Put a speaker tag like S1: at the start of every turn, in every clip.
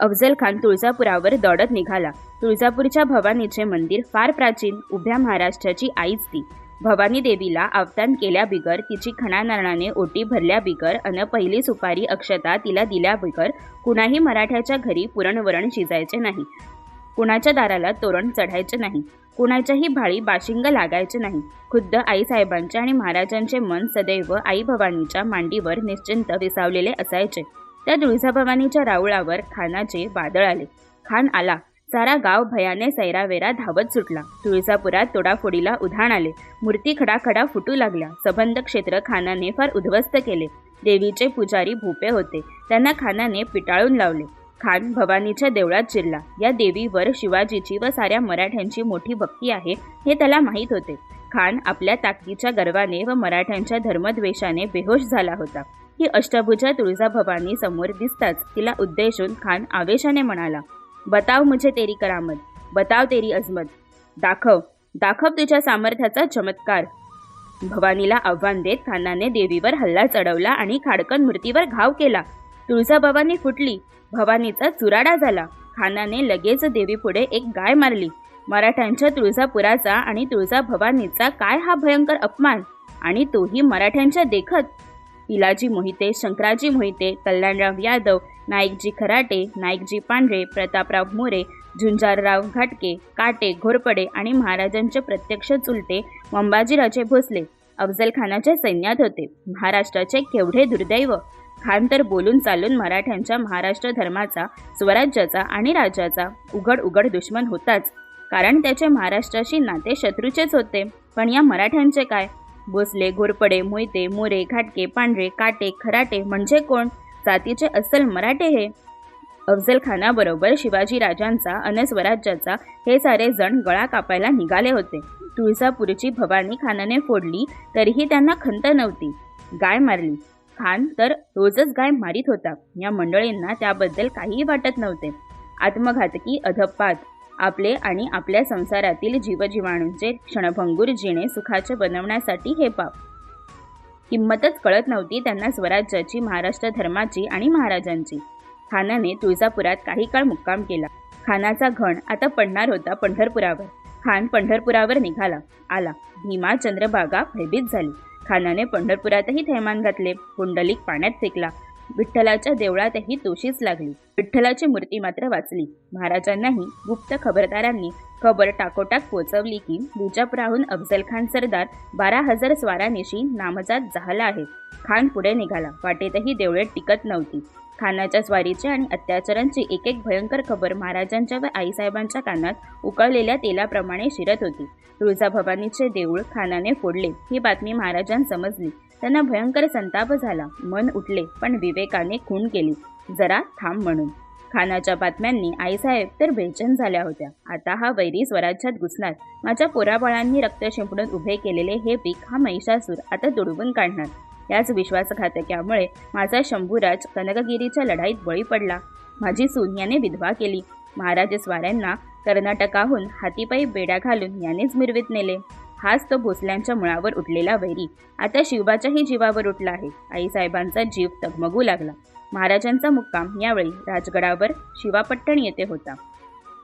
S1: अफजल खान तुळजापुरावर दौडत निघाला. तुळजापूरच्या भवानीचे मंदिर फार प्राचीन उभ्या महाराष्ट्राची आईच ती. भवानी देवीला आव्हान केल्या बिगर तिची खणानारणाने ओटी भरल्या बिगर अन पहिली सुपारी अक्षता तिला दिल्या बिगर कुणाही मराठ्याच्या घरी पुरणवरण शिजायचे नाही. कुणाच्या दाराला तोरण चढायचे नाही. कुणाच्याही भाळी बाशिंग लागायचे नाही. खुद्द आईसाहेबांचे आणि महाराजांचे मन सदैव आई भवानीच्या मांडीवर निश्चिंत विसावलेले असायचे. त्या तुळजाभवानीच्या राऊळावर खानाचे वादळ आले. खान आला. सारा गाव भयाने सैरावेरा धावत सुटला. तुळजापुरात तोडाफोडीला उधाण आले. मूर्ती खडाखडा फुटू लागल्या. सबंध क्षेत्र खानाने फार उद्ध्वस्त केले. देवीचे पुजारी भोपे होते. त्यांना खानाने पिटाळून लावले. खान भवानीच्या देवळात शिरला. या देवीवर शिवाजीची व साऱ्या मराठ्यांची मोठी भक्ती आहे हे त्याला माहीत होते. खान आपल्या ताकदीच्या गर्वाने व मराठ्यांच्या धर्मद्वेषाने बेहोश झाला होता. ही अष्टभुजा तुळजाभवानी समोर दिसताच तिला उद्देशून खान आवेशाने म्हणाला बताव मुझे तेरी करामत बताव तेरी अजमत दाखव दाखव तुझ्या सामर्थ्याचा चमत्कार. भवानीला आव्हान देत खानाने देवीवर हल्ला चढवला आणि खाडकन मूर्तीवर घाव केला. तुळजाभवानी फुटली भवानीचा चुराडा झाला. खानाने लगेच देवीपुढे एक गाय मारली. मराठ्यांच्या तुळजापुराचा आणि तुळजाभवानीचा काय हा भयंकर अपमान? आणि तोही मराठ्यांच्या देखत? पिलाजी मोहिते शंकराजी मोहिते कल्याणराव यादव नाईकजी खराटे नाईकजी पांढरे प्रतापराव मोरे झुंजारराव घाटके काटे घोरपडे आणि महाराजांचे प्रत्यक्ष चुलते मंबाजीराजे भोसले अफजलखानाच्या सैन्यात होते. महाराष्ट्राचे केवढे दुर्दैव! खान तर बोलून चालून मराठ्यांच्या महाराष्ट्र धर्माचा स्वराज्याचा आणि राज्याचा उघड उघड दुश्मन होताच. कारण त्याचे महाराष्ट्राशी नाते शत्रूचेच होते. पण या मराठ्यांचे काय? भोसले घोरपडे मोहिते मोरे घाटके पांढरे काटे खराटे म्हणजे कोण? जातीचे अस्सल मराठे हे. अफजल खानाबरोबर शिवाजी राजांचा अन स्वराज्याचा हे सारे जण गळा कापायला निघाले होते. तुळजापूरची भवानी खानाने फोडली तरीही त्यांना खंत नव्हती. गाय मारली. खान तर रोजच गाय मारित होता. या मंडळींना त्याबद्दल काहीही वाटत नव्हते. आत्मघातकी अधपात आपले आणि आपल्या संसारातील जीवजीवाणूंचे क्षणभंगूर जिणे सुखाचे बनवण्यासाठी हे पाप. किंमतच कळत नव्हती त्यांना स्वराज्याची महाराष्ट्र धर्माची आणि महाराजांची. खानाने तुळजापुरात काही काळ मुक्काम केला. खानाचा घण आता पडणार होता पंढरपुरावर. खान पंढरपुरावर निघाला आला. भीमा चंद्रभागा भयभीत झाली. खानाने पंढरपुरातही थैमान घातले. पुंडलिक पाण्यात फेकला. विठ्ठलाच्या देवळातही तोशीच लागली. विठ्ठलाची मूर्ती मात्र वाचली. महाराजांनाही गुप्त खबरदारांनी खबर टाकोटाक पोचवली की विजापुराहून अफजल खान सरदार बारा हजार स्वारानिशी नामजात झाला आहे. खान पुढे निघाला. वाटेतही देवळे टिकत नव्हती. खानाच्या स्वारीची आणि अत्याचारांची एक एक भयंकर खबर महाराजांच्या व आईसाहेबांच्या कानात उकळलेल्या तेलाप्रमाणे शिरत होती. तुळजाभवानीचे देऊळ खानाने फोडले. ही बातमी महाराजांना समजली. त्यांना भयंकर संताप झाला. मन उठले पण विवेकाने खून केली. जरा थांब म्हणून. खानाच्या बातम्यांनी आईसाहेब तर बेचैन झाल्या होत्या. आता हा वैरी स्वराज्यात घुसणार. माझ्या पोराबाळांनी रक्त शिंपडून उभे केलेले हे पीक हा महिषासूर आता तुडवून काढणार. याच विश्वासघातक्यामुळे माझा शंभूराज कनकगिरीच्या लढाईत बळी पडला. माझी सून याने विधवा केली. महाराज स्वाऱ्यांना कर्नाटकाहून हातीपायी बेड्या घालून यानेच मिरवीत नेले. हाच तो भोसल्यांच्या मुळावर उठलेला वैरी. आता शिवबाच्याही जीवावर उठला आहे. आईसाहेबांचा जीव तगमगू लागला. महाराजांचा मुक्काम यावेळी राजगडावर शिवापट्टण येथे होता.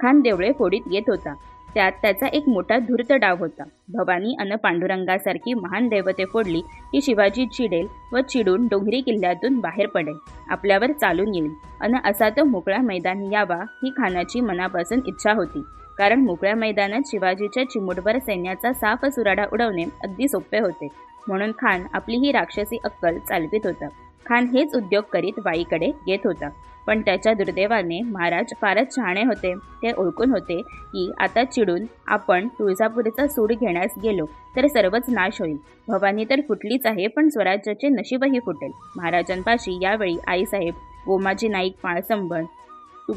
S1: खान देवळे फोडीत येत होता. त्यात त्याचा एक मोठा धूर्त डाव होता. भवानी अन पांडुरंगासारखी महान दैवते फोडली की शिवाजी चिडेल व चिडून डोंगरी किल्ल्यातून बाहेर पडेल आपल्यावर चालून येईल. अन असा तो मोकळा मैदान यावा ही खानाची मनापासून इच्छा होती. कारण मोकळ्या मैदानात शिवाजीच्या चिमुटभर सैन्याचा साफ सुराडा उडवणे अगदी सोपे होते. म्हणून खान आपली ही राक्षसी अक्कल चालवित होता. खान हेच उद्योग करीत वाईकडे येत होता. पण त्याच्या दुर्दैवाने महाराज फारच शहाणे होते. ते ओळखून होते की आता चिडून आपण तुळजापूरचा सूड घेण्यास गेलो तर सर्वच नाश होईल. भवानी तर फुटलीच आहे पण स्वराज्याचे नशीबही फुटेल. महाराजांपाशी यावेळी आईसाहेब गोमाजी नाईक पाळसंबण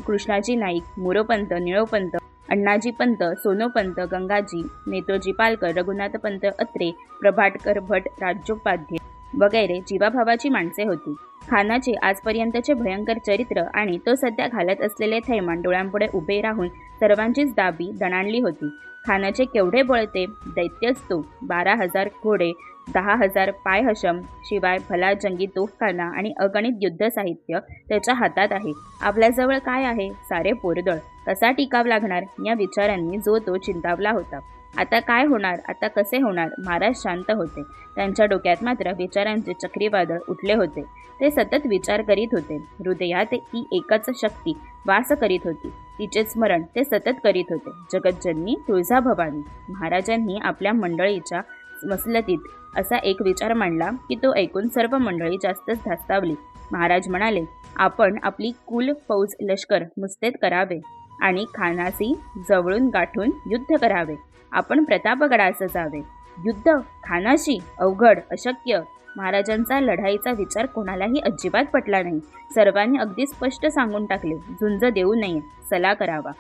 S1: कृष्णाजी नाईक मोरोपंत निळोपंत अण्णाजी पंत सोनोपंत गंगाजी नेतोजी पालकर रघुनाथ पंत अत्रे प्रभाटकर भट राज्योपाध्ये वगैरे जीवाभावाची माणसे होती. खानाचे आजपर्यंतचे भयंकर चरित्र आणि तो सध्या घालत असलेले थैमान डोळ्यांपुढे उभे राहून सर्वांचीच दाबी दणाणली होती. खानाचे केवढे बळते दैत्यच तो बारा हजार घोडे दहा हजार पाय हशम शिवाय भला जंगी तोफखाना आणि अगणित युद्ध साहित्य त्याच्या हातात आहे. आपल्याजवळ काय आहे? सारे पोरदळ. कसा टिकाव लागणार? या विचारांनी जो तो चिंतावला होता. आता काय होणार? आता कसे होणार? महाराज शांत होते. त्यांच्या डोक्यात मात्र विचारांचे चक्रीवादळ उठले होते. ते सतत विचार करीत होते. हृदयात ती एकच शक्ती वास करीत होती. तिचे स्मरण ते सतत करीत होते. जगज्जननी तुळजाभवानी महाराजांनी आपल्या मंडळीच्या मसलतीत असा एक विचार मांडला की तो ऐकून सर्व मंडळी जास्तच धास्तावली. महाराज म्हणाले आपण आपली कुल फौज लष्कर मुस्तैद करावे. आणि खानासी जवळून गाठून युद्ध करावे. आपण प्रतापगडास जावे. युद्ध खानाशी अवघड अशक्य महाराजांचा लढाईचा विचार कोणालाही अजिबात पटला नाही. सर्वांनी अगदी स्पष्ट सांगून टाकले झुंज देऊ नये सला करावा.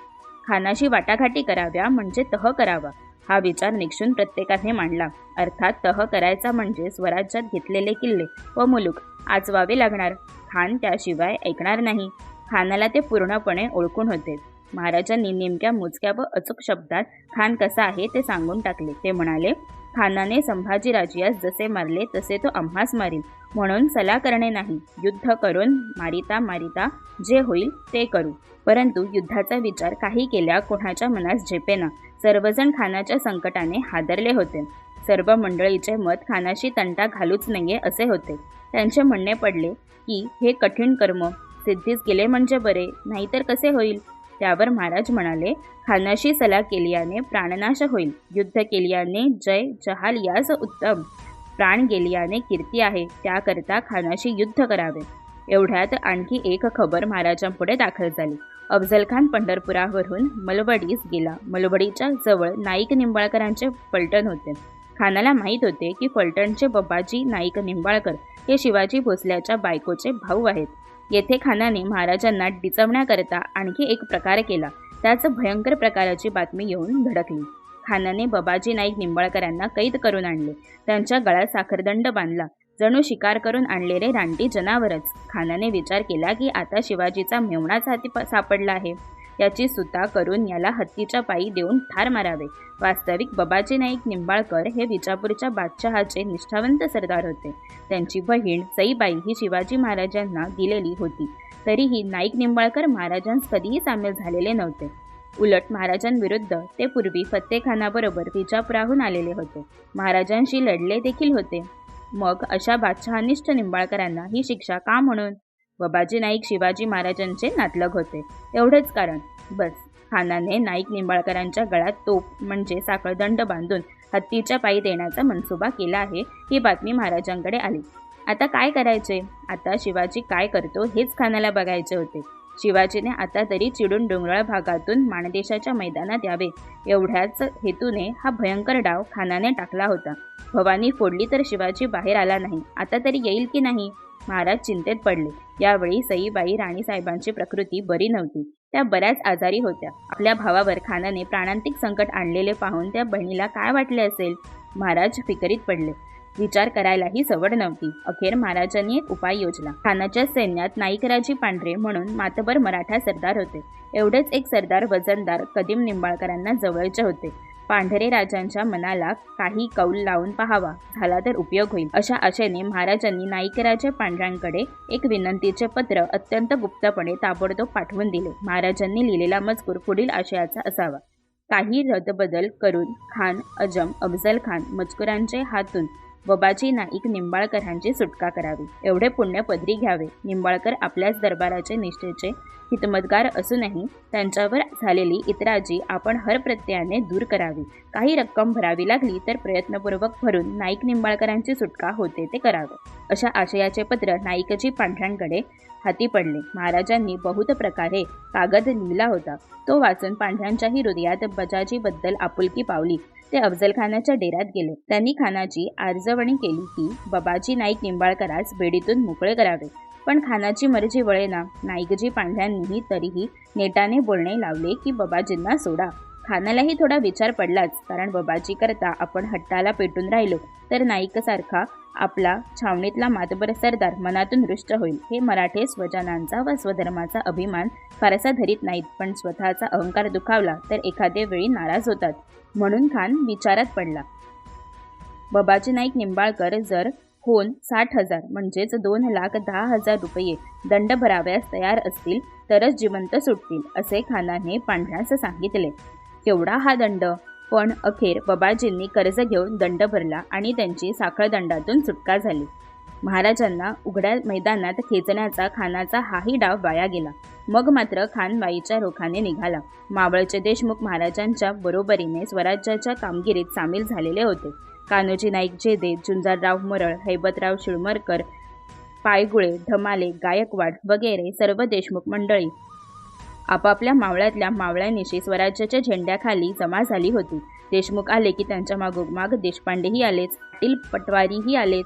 S1: खानाशी वाटाघाटी कराव्या म्हणजे तह करावा. हा विचार निक्षून प्रत्येकाने मांडला. अर्थात तह करायचा म्हणजे स्वराज्यात घेतलेले किल्ले व मुलूक आचवावे लागणार. खान त्याशिवाय ऐकणार नाही. खानाला ते पूर्णपणे ओळखून होते. महाराजांनी नेमक्या मोजक्या व अचूक शब्दात खान कसा आहे ते सांगून टाकले. ते म्हणाले खानाने संभाजीराजियास जसे मारले तसे तो आम्हास मारील म्हणून सला करणे नाही. युद्ध करून मारिता मारिता जे होईल ते करू. परंतु युद्धाचा विचार काही केल्या कोणाच्या मनास झेपेना सर्वजण खानाच्या संकटाने हादरले होते. सर्व मंडळीचे मत खानाशी तंटा घालूच नये असे होते. त्यांचे म्हणणे पडले की हे कठीण कर्म. सिद्धीस गेले म्हणजे बरे. नाहीतर कसे होईल? त्यावर महाराज म्हणाले खानाशी सला केल्याने प्राणनाश होईल. युद्ध केल्याने जय जहाल यास उत्तम. प्राण गेलियाने कीर्ती आहे. त्याकरता खानाशी युद्ध करावे. एवढ्यात आणखी एक खबर महाराजांपुढे दाखल झाली. अफजलखान पंढरपुरावरून मलवडीस गेला. मलवडीच्या जवळ नाईक निंबाळकरांचे फलटण होते. खानाला माहीत होते की फलटणचे बबाजी नाईक निंबाळकर हे शिवाजी भोसल्याच्या बायकोचे भाऊ आहेत. येथे खानाने महाराजांना डिचवण्याकरता आणखी एक प्रकार केला. त्याच भयंकर प्रकाराची बातमी येऊन धडकली. खानाने बबाजी नाईक निंबाळकरांना कैद करून आणले. त्यांच्या गळ्यात साखरदंड बांधला. जणू शिकार करून आणलेले रानटी जनावरच खानाने विचार केला की आता शिवाजीचा मेवणाच हाती सापडला आहे. याची सुता करून याला हत्तीच्या पायी देऊन ठार मारावे. वास्तविक बबाजी नाईक निंबाळकर हे विजापूरच्या बादशहाचे निष्ठावंत सरदार होते. त्यांची बहीण सईबाई ही शिवाजी महाराजांना दिलेली होती. तरीही नाईक निंबाळकर महाराजांस कधीही सामील झालेले नव्हते. उलट महाराजांविरुद्ध ते पूर्वी फत्तेखानाबरोबर विजापुराहून आलेले होते. महाराजांशी लढले देखील होते. मग अशा बादशहानिष्ठ निंबाळकरांना ही शिक्षा का म्हणून? बबाजी नाईक शिवाजी महाराजांचे नातलग होते. एवढेच कारण. बस. खानाने नाईक निंबाळकरांच्या गळ्यात तोप म्हणजे साखळदंड बांधून हत्तीच्या पायी देण्याचा मनसुबा केला आहे ही बातमी महाराजांकडे आली. आता काय करायचे? आता शिवाजी काय करतो हेच खानाला बघायचे होते. शिवाजीने आता तरी चिडून डोंगराळ भागातून माणदेशाच्या मैदानात यावे. एवढ्याच हेतूने हा भयंकर डाव खानाने टाकला होता. भवानी फोडली तर शिवाजी बाहेर आला नाही. आता तरी येईल की नाही? महाराज चिंतेत पडले. यावेळी सईबाई राणीसाहेबांची प्रकृती बरी नव्हती. त्या बऱ्याच आजारी होत्या. आपल्या भावावर खानाने प्राणांतिक संकट आणलेले पाहून त्या बहिणीला काय वाटले असेल? महाराज फिकरीत पडले. विचार करायलाही सवड नव्हती. अखेर महाराजांनी एक उपाय योजला. खानाच्या सैन्यात नाईकराजी पांढरे म्हणून मातबर मराठा सरदार होते. एवढेच एक सरदार वजनदार कदीम निंबाळकरांना जवळचे होते. पांढरे राजांच्या मनाला काही कौल लावून पहावा. झाला तर उपयोग होईल. अशा आशेने महाराजांनी नाईकराजे पांढऱ्यांकडे एक विनंतीचे पत्र अत्यंत गुप्तपणे ताबडतोब पाठवून दिले. महाराजांनी लिहिलेला मजकूर पुढील आशयाचा असावा. काही रदबदल करून खान अजम अफजल खान मजकुरांचे हातून बबाजी नाईक निंबाळकरांची सुटका करावी. एवढे पुण्य पदरी घ्यावे. निंबाळकर आपल्याच दरबाराचे निष्ठेचे हितमतगार असूनही त्यांच्यावर झालेली इतराजी आपण हर प्रत्ययाने दूर करावी. काही रक्कम भरावी लागली तर प्रयत्नपूर्वक भरून नाईक निंबाळकरांची सुटका होते ते करावे. अशा आशयाचे पत्र नाईकजी पांढऱ्यांकडे हाती पडले. महाराजांनी बहुत प्रकारे कागद लिहिला होता. तो वाचून पांढऱ्यांच्याही हृदयात बजाजीबद्दल आपुलकी पावली. ते अफजल खानाच्या डेऱ्यात गेले. त्यांनी खानाची आर्जवणी केली की बाबाजी नाईक निंबाळकरास बेडीतून मोकळे करावे. पण खानाची मर्जी वळेना. नाईकजी पांढऱ्यांनीही तरीही नेटाने बोलणे लावले की बाबाजींना सोडा. खानालाही थोडा विचार पडलाच कारण बाबाजी करता आपण हट्टाला पेटून राहिलो तर नाईकसारखा आपला छावणीतला मातबर सरदार मनातून रुष्ट होईल. हे मराठे स्वजनांचा व स्वधर्माचा अभिमान फारसा धरीत नाहीत पण स्वतःचा अहंकार दुखावला तर एखाद्या वेळी नाराज होतात म्हणून खान विचारात पडला. बबाजी नाईक निंबाळकर जर होऊन साठ हजार म्हणजेच दोन लाख दहा हजार रुपये दंड भरावयास तयार असतील तरच जिवंत सुटतील असे खानाने पांढऱ्यास सांगितले. केवढा हा दंड. पण अखेर बबाजींनी कर्ज घेऊन दंड भरला आणि त्यांची साखळदंडातून सुटका झाली. महाराजांना उघड्या मैदानात खेचण्याचा खानाचा हाही डाव वाया गेला. मग मात्र खानबाईच्या रोखाने निघाला. मावळचे देशमुख महाराजांच्या बरोबरीने स्वराज्याच्या कामगिरीत सामील झालेले होते. कान्होजी नाईक जेदे झुंजारराव मरळ हैबतराव शिळमरकर पायगुळे धमाले गायकवाड वगैरे सर्व देशमुख मंडळी आपापल्या मावळ्यातल्या मावळ्यानिशी स्वराज्याच्या झेंड्याखाली जमा झाली होती. देशमुख आले की त्यांच्या मागोमाग देशपांडेही आलेच. पाटील पटवारीही आलेच.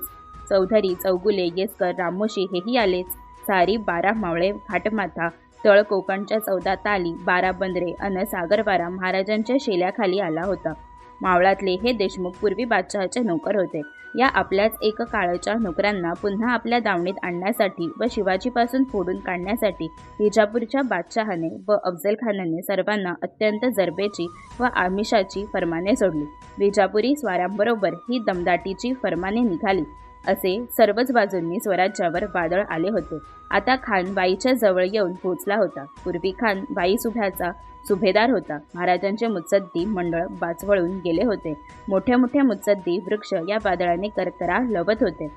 S1: चौधरी चौगुले येसकर रामोशी हेही आलेच. सारी बारा मावळे घाटमाथा तळ कोकणच्या चौदा ताली बारा बंदरे अन सागरवारा महाराजांच्या शेल्याखाली आला होता. मावळातले हे देशमुख पूर्वी बादशहाचे नोकर होते. या आपल्याच एक काळच्या नोकरांना पुन्हा आपल्या दावणीत आणण्यासाठी व शिवाजीपासून फोडून काढण्यासाठी विजापूरच्या बादशहाने व अफजलखानाने सर्वांना अत्यंत जरबेची व आमिषाची फरमाने सोडली. विजापुरी स्वारांबरोबर ही दमदाटीची फरमाने निघाली. असे सर्वच बाजूंनी स्वराज्यावर वादळ आले होते. आता खान बाईच्या जवळ येऊन पोहोचला होता. पूर्वी खान बाई सुभ्याचा सुभेदार होता. महाराजांचे मुत्सद्दी मंडळ बाचवळून गेले होते. मोठे मोठे मुत्सद्दी वृक्ष या वादळाने करकरा लवत होते.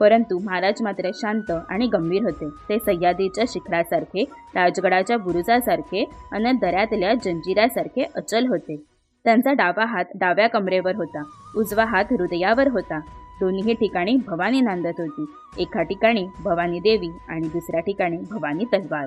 S1: परंतु महाराज मात्र शांत आणि गंभीर होते. ते सह्याद्रीच्या शिखरासारखे राजगडाच्या बुरुजासारखे आणि दऱ्यातल्या जंजिरासारखे अचल होते. त्यांचा डावा हात डाव्या कमरेवर होता. उजवा हात हृदयावर होता. दोन्ही ठिकाणी भवानी नांदत होती. एका ठिकाणी भवानी देवी आणि दुसऱ्या ठिकाणी भवानी तलवार.